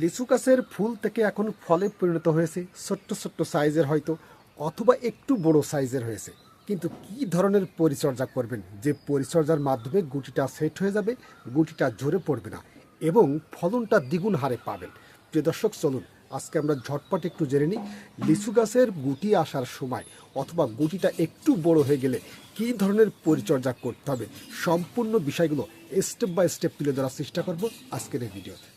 লিচু গাছের ফুল থেকে এখন ফলে পরিণত হয়েছে ছোট্ট ছোট্ট সাইজের হয়তো, অথবা একটু বড় সাইজের হয়েছে। কিন্তু কি ধরনের পরিচর্যা করবেন? যে পরিচর্যার মাধ্যমে গুটিটা সেট হয়ে যাবে, গুটিটা ঝরে পড়বে না, এবং ফলনটা দ্বিগুণ হারে পাবেন। প্রিয় দর্শক, চলুন, আজকে আমরা ঝটপট একটু জেনে নিই লিচু গাছের গুটি আসার সময়, অথবা গুটিটা একটু বড় হয়ে গেলে কী ধরনের পরিচর্যা করতে হবে, সম্পূর্ণ বিষয়গুলো স্টেপ বাই স্টেপ তুলে ধরার চেষ্টা করব আজকের এই ভিডিওতে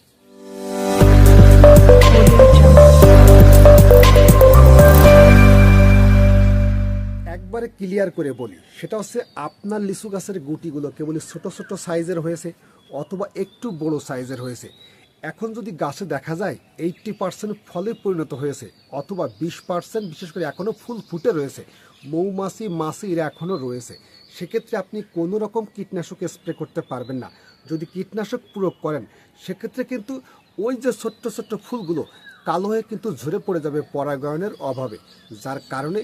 একবারে ক্লিয়ার করে বলি, সেটা হচ্ছে আপনার লিচু গাছের গুটিগুলো কেবল ছোট ছোট সাইজের হয়েছে অথবা একটু বড় সাইজের হয়েছে। এখন যদি গাছে দেখা যায় এইটটি পার্সেন্ট ফলে পরিণত হয়েছে অথবা বিশ পার্সেন্ট বিশেষ করে এখনও ফুল ফুটে রয়েছে, মৌমাছি, মাছি এরা এখনও রয়েছে। সেক্ষেত্রে আপনি কোনো রকম কীটনাশক স্প্রে করতে পারবেন না। যদি কীটনাশক প্রয়োগ করেন, সেক্ষেত্রে কিন্তু ওই যে ছোট্ট ছোট্ট ফুলগুলো কালো হয়ে কিন্তু ঝরে পড়ে যাবে পরাগায়নের অভাবে, যার কারণে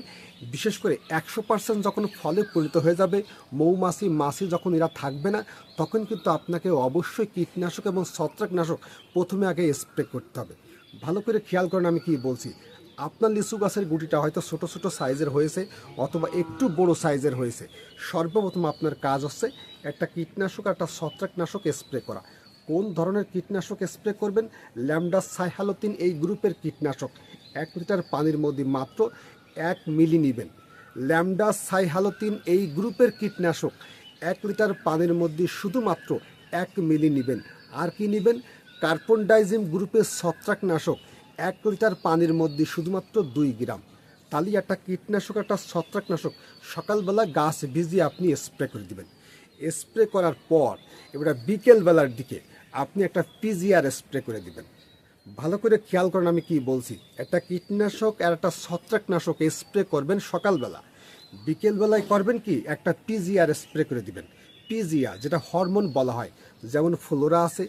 বিশেষ করে একশো পার্সেন্ট যখন ফলে পরিণত হয়ে যাবে, মৌমাছি মাছি যখন এরা থাকবে না, তখন কিন্তু আপনাকে অবশ্যই কীটনাশক এবং ছত্রাকনাশক প্রথমে আগে স্প্রে করতে হবে। ভালো করে খেয়াল করেন আমি কি বলছি। আপনার লিচু গাছের গুটিটা হয়তো ছোট ছোট সাইজের হয়েছে অথবা একটু বড় সাইজের হয়েছে। সর্বপ্রথম আপনার কাজ হচ্ছে একটা কীটনাশক আর একটা ছত্রাকনাশক স্প্রে করা। কোন ধরনের কীটনাশক স্প্রে করবেন? ল্যামডা সাইহালোতিন এই গ্রুপের কীটনাশক। এক লিটার পানির মধ্যে মাত্র এক মিলি নেবেন। ল্যামডা সাইহালোতিন এই গ্রুপের কীটনাশক। এক লিটার পানির মধ্যে শুধুমাত্র এক মিলি নেবেন। আর কি নেবেন? কার্বন ডাইজিম গ্রুপের ছত্রাকনাশক। এক লিটার পানির মধ্যে শুধুমাত্র দুই গ্রাম। তাহলে একটা কীটনাশক একটা ছত্রাকনাশক। সকালবেলা গাছ ভিজিয়ে আপনি স্প্রে করে দিবেন। স্প্রে করার পর এবার বিকেলবেলার দিকে আপনি একটা পিজিআর স্প্রে করে দিবেন। ভালো করে খেয়াল করেন আমি কি বলছি। একটা কীটনাশক আর একটা ছত্রাকনাশক স্প্রে করবেন সকালবেলা। বিকেলবেলায় করবেন কি? একটা পিজিআর স্প্রে করে দিবেন। পিজিআর যেটা হরমোন বলা হয়। যেমন ফ্লোরা আছে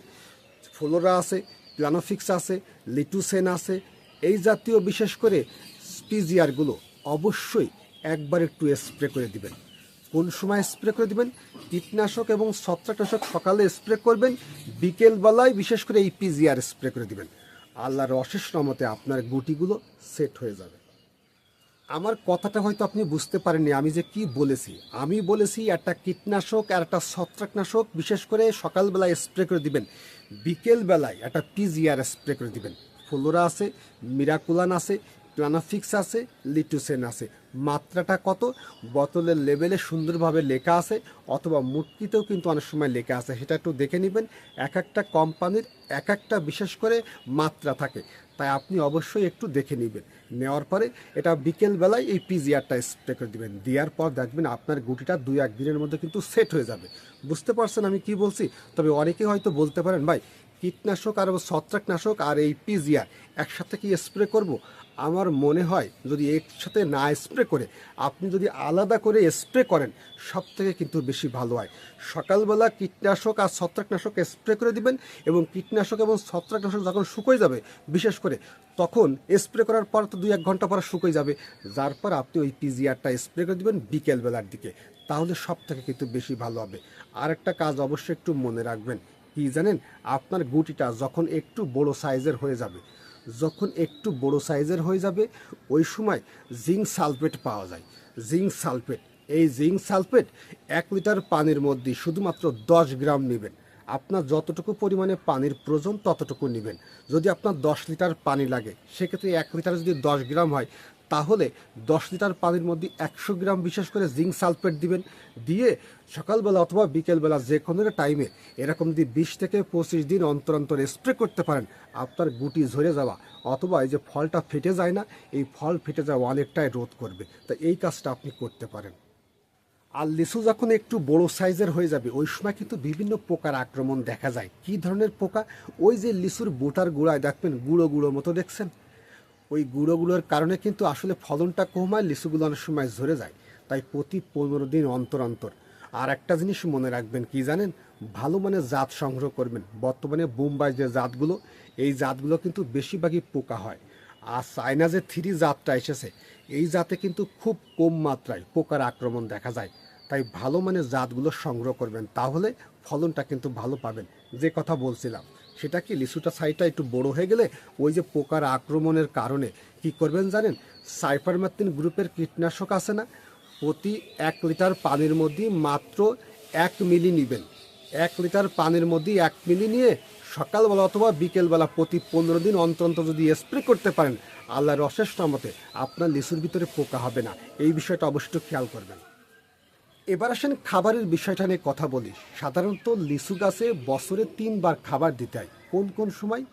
ফ্লোরা আছে, প্লানোফিক্স আছে, লিটুসেন আছে, এই জাতীয় বিশেষ করে পিজিআরগুলো অবশ্যই একবার একটু স্প্রে করে দিবেন। কোন সময় স্প্রে করে দিবেন? কীটনাশক এবং ছত্রাকনাশক সকালে স্প্রে করবেন, বিকেলবেলায় বিশেষ করে এই পিজিআর স্প্রে করে দিবেন। আল্লাহর অশেষ রহমতে আপনার গুটিগুলো সেট হয়ে যাবে। আমার কথাটা হয়তো আপনি বুঝতে পারেননি, আমি যে কি বলেছি। আমি বলেছি একটা কীটনাশক আর একটা ছত্রাকনাশক বিশেষ করে সকালবেলায় স্প্রে করে দিবেন, বিকেলবেলায় একটা পিজিআর স্প্রে করে দিবেন। ফ্লোরা আছে মিরাকুলান আছে প্লানাফিক্স আছে, লিটুসেন আছে। মাত্রাটা কত? বোতলের লেবেলে সুন্দরভাবে লেখা আছে, অথবা মূর্তিতেও কিন্তু অনেক সময় লেখা আছে। সেটা একটু দেখে নেবেন। এক একটা কোম্পানির এক একটা বিশেষ করে মাত্রা থাকে। তাই আপনি অবশ্যই একটু দেখে নেবেন। নেওয়ার পরে এটা বিকেলবেলায় এই পিজিআরটা স্প্রে করে দিবেন। দেওয়ার পর দেখবেন আপনার গুটিটা দুই এক দিনের মধ্যে কিন্তু সেট হয়ে যাবে। বুঝতে পারছেন আমি কি বলছি? তবে অনেকে হয়তো বলতে পারেন, ভাই কীটনাশক আর ছত্রাকনাশক আর এই পিজিআর একসাথে কি স্প্রে করব? আমার মনে হয় যদি একসাথে না স্প্রে করে, আপনি যদি আলাদা করে স্প্রে করেন সব থেকে কিন্তু বেশি ভালো হয়। সকালবেলা কীটনাশক আর ছত্রাকনাশক স্প্রে করে দিবেন এবং কীটনাশক এবং ছত্রাকনাশক যখন শুকোয় যাবে, বিশেষ করে তখন স্প্রে করার পর তো দুই এক ঘণ্টা পর শুকোয় যাবে। যার পর আপনি ওই পিজিআরটা স্প্রে করে দিবেন বিকেলবেলার দিকে। তাহলে সব থেকে কিন্তু বেশি ভালো হবে। আর একটা কাজ অবশ্যই একটু মনে রাখবেন কি জানেন? আপনার গুটিটা যখন একটু বড় সাইজের হয়ে যাবে, যখন একটু বড় সাইজের হয়ে যাবে, ওই সময় জিঙ্ক সালফেট পাওয়া যায়। জিঙ্ক সালফেট এই জিঙ্ক সালফেট এক লিটার পানির মধ্যে শুধুমাত্র দশ গ্রাম নেবেন। আপনার যতটুকু পরিমাণে পানির প্রয়োজন ততটুকু নেবেন। যদি আপনার দশ লিটার পানি লাগে, সেক্ষেত্রে এক লিটার যদি দশ গ্রাম হয় তাহলে দশ লিটার পানির মধ্যে একশো গ্রাম বিশেষ করে জিঙ্ক সালফেট দিবেন। দিয়ে সকালবেলা অথবা বিকেলবেলা যে কোনো টাইমে এরকম যদি বিশ থেকে পঁচিশ দিন অন্তর অন্তর স্প্রে করতে পারেন, আপনার গুটি ঝরে যাওয়া অথবা এই যে ফলটা ফেটে যায় না, এই ফল ফেটে যাওয়া অনেকটাই রোধ করবে। তা এই কাজটা আপনি করতে পারেন। আর লিচু যখন একটু বড় সাইজের হয়ে যাবে, ওই সময় কিন্তু বিভিন্ন পোকার আক্রমণ দেখা যায়। কি ধরনের পোকা? ওই যে লিচুর বোটার গুঁড়ায় দেখবেন গুঁড়ো গুঁড়ো মতো, দেখছেন? ওই গুঁড়োগুলোর কারণে কিন্তু আসলে ফলনটা কম হয় লিচুগুলো অনেক সময় ঝরে যায়। তাই প্রতি পনেরো দিন অন্তর অন্তর। আর একটা জিনিস মনে রাখবেন কি জানেন? ভালো মানের জাত সংগ্রহ করবেন। বর্তমানে বোম্বাই যে জাতগুলো, এই জাতগুলো কিন্তু বেশিরভাগই পোকা হয়। আর চায়না যে থ্রি জাতটা এসেছে, এই জাতে কিন্তু খুব কম মাত্রায় পোকার আক্রমণ দেখা যায়। তাই ভালো মানের জাতগুলো সংগ্রহ করবেন, তাহলে ফলনটা কিন্তু ভালো পাবেন। যে কথা বলছিলাম। সেটা কি লিচুটা সাইজটা একটু বড় হয়ে গেলে ওই যে পোকার আক্রমণের কারণে? কি করবেন জানেন? সাইপারম্যাথিন গ্রুপের কীটনাশক আছে না? প্রতি এক লিটার পানির মধ্যে মাত্র এক মিলি নেবেন। এক লিটার পানির মধ্যে এক মিলি নিয়ে সকালবেলা অথবা বিকেলবেলা প্রতি পনেরো দিন অন্তর অন্তর যদি স্প্রে করতে পারেন, আল্লাহর অশেষ মতে আপনার লিচুর ভিতরে পোকা হবে না। এই বিষয়টা অবশ্যই খেয়াল করবেন। এবার আসেন খাবারের বিষয়টা নিয়ে কথা বলি। সাধারণত লিচু গাছে বছরে তিনবার খাবার দিতে হয়। কোন কোন সময়?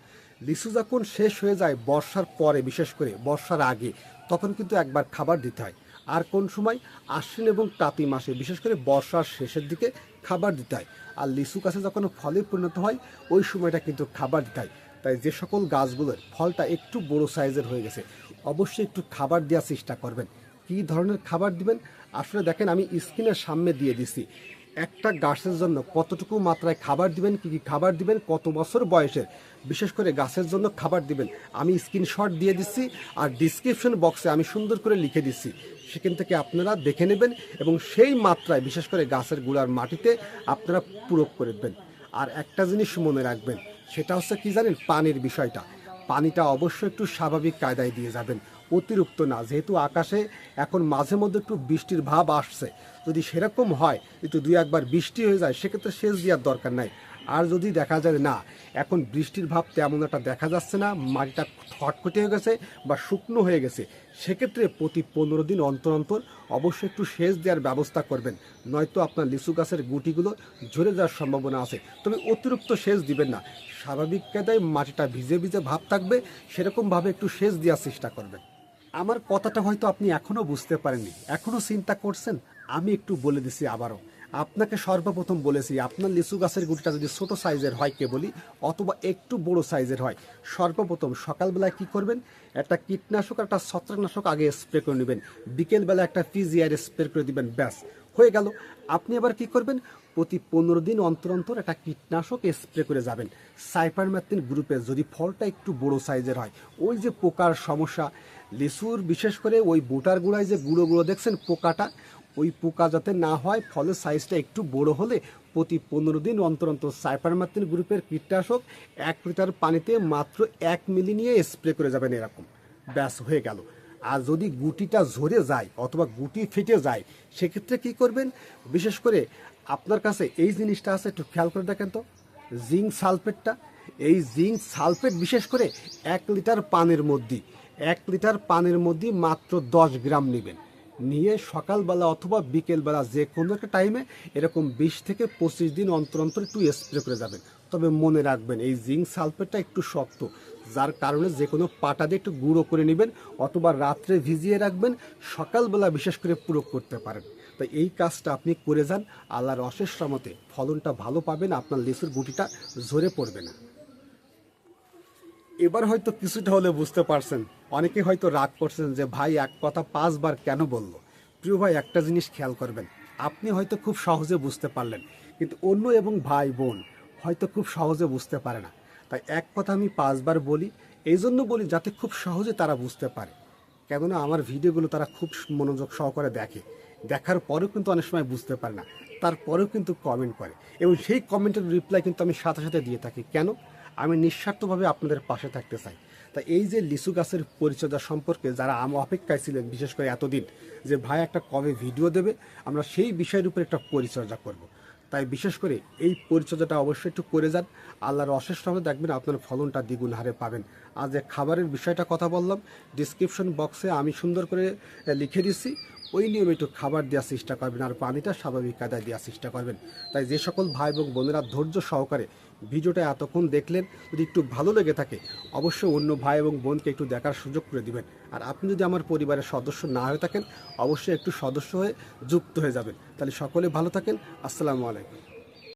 লিচু যখন শেষ হয়ে যায় বর্ষার পরে, বিশেষ করে বর্ষার আগে, তখন কিন্তু একবার খাবার দিতে হয়। আর কোন সময়? আশ্বিন এবং কাতি মাসে, বিশেষ করে বর্ষার শেষের দিকে খাবার দিতে হয়। আর লিচু গাছে যখন ফলে পরিণত হয়, ওই সময়টা কিন্তু খাবার দিতে হয়। তাই যে সকল গাছগুলোর ফলটা একটু বড় সাইজের হয়ে গেছে, অবশ্যই একটু খাবার দেওয়ার চেষ্টা করবেন। কী ধরনের খাবার দিবেন? আসলে দেখেন, আমি স্ক্রিনের সামনে দিয়ে দিছি। একটা গাছের জন্য কতটুকু মাত্রায় খাবার দিবেন, কি কি খাবার দিবেন, কত বছর বয়সের, বিশেষ করে গাছের জন্য খাবার দিবেন। আমি স্ক্রিনশট দিয়ে দিচ্ছি আর ডিসক্রিপশন বক্সে আমি সুন্দর করে লিখে দিচ্ছি সেখান থেকে আপনারা দেখে নেবেন এবং সেই মাত্রায়, বিশেষ করে গাছের গুঁড়ার মাটিতে আপনারা পূরক করে দেবেন। আর একটা জিনিস মনে রাখবেন, সেটা হচ্ছে কি জানেন, পানির বিষয়টা। পানিটা অবশ্যই একটু স্বাভাবিক কায়দায় দিয়ে যাবেন। অতিরিক্ত না। যেহেতু আকাশে এখন মাঝে মধ্যে একটু বৃষ্টির ভাব আসছে। যদি সেরকম হয়, একটু দুই একবার বৃষ্টি হয়ে যায়, সেক্ষেত্রে সেচ দেওয়ার দরকার নাই। আর যদি দেখা যায় না, এখন বৃষ্টির ভাব তেমন একটা দেখা যাচ্ছে না, মাটিটা খটখটে হয়ে গেছে বা শুকনো হয়ে গেছে, সেক্ষেত্রে প্রতি পনেরো দিন অন্তর অন্তর অবশ্যই একটু সেচ দেওয়ার ব্যবস্থা করবেন। নয়তো আপনার লিচু গাছের গুটিগুলো ঝরে যাওয়ার সম্ভাবনা আছে। তবে অতিরিক্ত সেচ দিবেন না। স্বাভাবিক কায়দায় মাটিটা ভিজে ভিজে ভাব থাকবে, সেরকমভাবে একটু সেচ দেওয়ার চেষ্টা করবেন। আমার কথাটা হয়তো আপনি এখনও বুঝতে পারেননি। এখনও চিন্তা করছেন, আমি একটু বলে দিছি আবারও। আপনাকে সর্বপ্রথম বলেছি, আপনার লিচু গাছের গুটিটা যদি ছোট সাইজের হয় কে বলি অথবা একটু বড় সাইজের হয়, সর্বপ্রথম সকালবেলায় কি করবেন? একটা কীটনাশক, একটা ছত্রাকনাশক আগে স্প্রে করে নেবেন। বিকেলবেলা একটা পিজিআর স্প্রে করে দিবেন, ব্যাস। হয়ে গেল। আপনি আবার কি করবেন? প্রতি পনেরো দিন অন্তর অন্তর একটা কীটনাশক স্প্রে করে যাবেন। সাইপারম্যাথিন গ্রুপে যদি ফলটা একটু বড় সাইজের হয়, ওই যে পোকার সমস্যা লিচুর বিশেষ করে ওই বোটার গুঁড়ায় যে গুঁড়ো গুঁড়ো দেখছেন পোকাটা, ওই পোকা যাতে না হয়, ফলের সাইজটা একটু বড় হলে প্রতি পনেরো দিন অন্তর অন্তর সাইপারম্যাথিন গ্রুপের কীটনাশক এক লিটার পানিতে মাত্র এক মিলি নিয়ে স্প্রে করে যাবেন এরকম। ব্যাস, হয়ে গেল। আর যদি গুটিটা ঝরে যায় অথবা গুটি ফেটে যায়, সেক্ষেত্রে কি করবেন? বিশেষ করে আপনার কাছে এই জিনিসটা আছে, একটু খেয়াল করে দেখেন তো। জিঙ্ক সালফেটটা, এই জিঙ্ক সালফেট বিশেষ করে এক লিটার পানের মধ্যে, এক লিটার পানের মধ্যে মাত্র দশ গ্রাম নেবেন। নিয়ে সকালবেলা অথবা বিকেলবেলা যে কোনো একটা টাইমে এরকম বিশ থেকে পঁচিশ দিন অন্তর অন্তর একটু স্প্রে করে যাবেন। তবে মনে রাখবেন, এই জিঙ্ক সালফেটটা একটু শক্ত। যার কারণে যে কোনো পাটা দিয়ে একটু গুঁড়ো করে নেবেন অথবা রাত্রে ভিজিয়ে রাখবেন, সকালবেলা বিশেষ করে প্রয়োগ করতে পারেন। তো এই কাজটা আপনি করে যান, আল্লাহর অশেষ রহমতে ফলনটা ভালো পাবেন, আপনার লিচুর গুটিটা ঝরে পড়বে না। এবার হয়তো কিছুটা হলে বুঝতে পারছেন অনেকে হয়তো রাগ করছেন যে, ভাই, এক কথা পাঁচবার কেন বলল? প্রিয় ভাই, একটা জিনিস খেয়াল করবেন, আপনি হয়তো খুব সহজে বুঝতে পারলেন, কিন্তু অন্য এবং ভাই বোন হয়তো খুব সহজে বুঝতে পারে না। তাই এক কথা আমি পাঁচবার বলি এই জন্য বলি যাতে খুব সহজে তারা বুঝতে পারে। কেননা আমার ভিডিওগুলো তারা খুব মনোযোগ সহকারে দেখে। দেখার পরেও কিন্তু অনেক সময় বুঝতে পারে না। তারপরেও কিন্তু কমেন্ট করে। এবং সেই কমেন্টের রিপ্লাই কিন্তু আমি সাথে সাথে দিয়ে থাকি। কেন? আমি নিঃস্বার্থভাবে আপনাদের পাশে থাকতে চাই। তা এই যে লিচু গাছের পরিচর্যা সম্পর্কে যারা আম অপেক্ষায় ছিলেন, বিশেষ করে এতদিন, যে ভাই একটা কবে ভিডিও দেবে, আমরা সেই বিষয়ের উপর একটা পরিচর্যা করব। তাই বিশেষ করে এই পরিচর্যাটা অবশ্যই একটু করে যান। আল্লাহর অশেষ সময় দেখবেন আপনার ফলনটা দ্বিগুণ হারে পাবেন। আজ খাবারের বিষয়টা কথা বললাম। ডিসক্রিপশন বক্সে আমি সুন্দর করে লিখে দিচ্ছি ওই নিয়মে একটু খাবার দেওয়ার চেষ্টা করবেন আর পানিটা স্বাভাবিক কায়দায় দেওয়ার চেষ্টা করবেন। তাই যে সকল ভাই এবং বোনেরা ধৈর্য সহকারে ভিডিওটা এতক্ষণ দেখলেন, যদি একটু ভালো লেগে থাকে, অবশ্যই অন্য ভাই এবং বোনকে একটু দেখার সুযোগ করে দিবেন। আর আপনি যদি আমার পরিবারের সদস্য না হয়ে থাকেন, অবশ্যই একটু সদস্য হয়ে যুক্ত হয়ে যাবেন। তাহলে সকলে ভালো থাকেন। আসসালামু আলাইকুম।